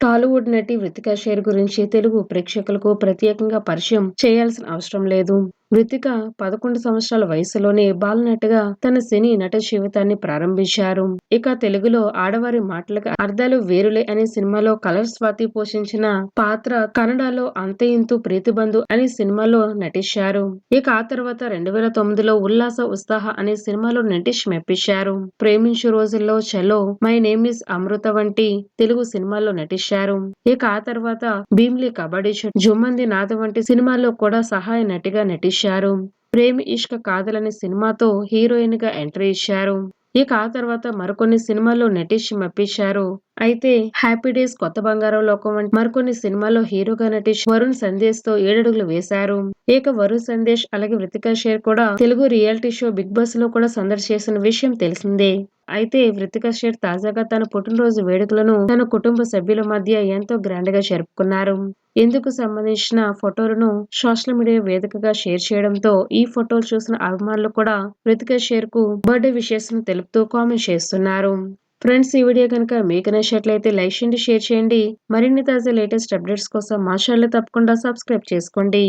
టాలీవుడ్ నటి వృతికా షేర్ గురించి తెలుగు ప్రేక్షకులకు ప్రత్యేకంగా పరిచయం చేయాల్సిన అవసరం లేదు. వృతిక పదకొండు సంవత్సరాల వయసులోనే బాలనటిగా తన సినీ నట జీవితాన్ని ప్రారంభించారు. ఇక తెలుగులో ఆడవారి మాటలకు అర్థాలు వేరులే అనే సినిమాలో కలర్ స్వాతి పోషించిన పాత్ర కన్నడలో అంత ఇంతు ప్రీతిబంధు అనే సినిమాలో నటించారు. ఇక ఆ తర్వాత రెండు వేల తొమ్మిదిలో ఉల్లాస ఉత్సాహ అనే సినిమాలో నటించి మెప్పించారు. ప్రేమించు రోజుల్లో చలో మై నేమ్ ఇస్ అమృత వంటి తెలుగు సినిమాల్లో నటించారు. ఇక ఆ తర్వాత భీమ్లీ కబడ్డీ జుమ్మంది నాథ వంటి సినిమాల్లో కూడా సహాయ నటిగా నటించారు. ప్రేమి ఇష్క కాదలని సినిమాతో హీరోయిన్గా ఎంట్రీ ఇచ్చారు. ఇక ఆ తర్వాత మరికొన్ని సినిమాల్లో నటించి మెప్పించారు. అయితే హ్యాపీ డేస్ కొత్త బంగారం లోకం వంటి మరికొన్ని సినిమాల్లో హీరోగా నటించి వరుణ్ సందేశ్తో ఏడడుగులు వేశారు. ఇక వరుణ్ సందేశ్ అలాగే వృతికా షేర్ కూడా తెలుగు రియాలిటీ షో బిగ్ బాస్లో కూడా సందడి చేసిన విషయం తెలిసిందే. అయితే వృతిక షేర్ తాజాగా తన పుట్టినరోజు వేడుకలను తన కుటుంబ సభ్యుల మధ్య ఎంతో గ్రాండ్గా జరుపుకున్నారు. ఇందుకు సంబంధించిన ఫోటోలను సోషల్ మీడియా వేదికగా షేర్ చేయడంతో ఈ ఫోటోలు చూసిన అభిమానులు కూడా వృతికా షేర్కు బర్త్డే విషెస్ను తెలుపుతూ కామెంట్ చేస్తున్నారు. ఫ్రెండ్స్ ఈ వీడియో కనుక మీకు నచ్చినట్లయితే లైక్ చేయండి షేర్ చేయండి. మరిన్ని తాజా లేటెస్ట్ అప్డేట్స్ కోసం మా ఛానల్ తప్పకుండా సబ్స్క్రైబ్ చేసుకోండి.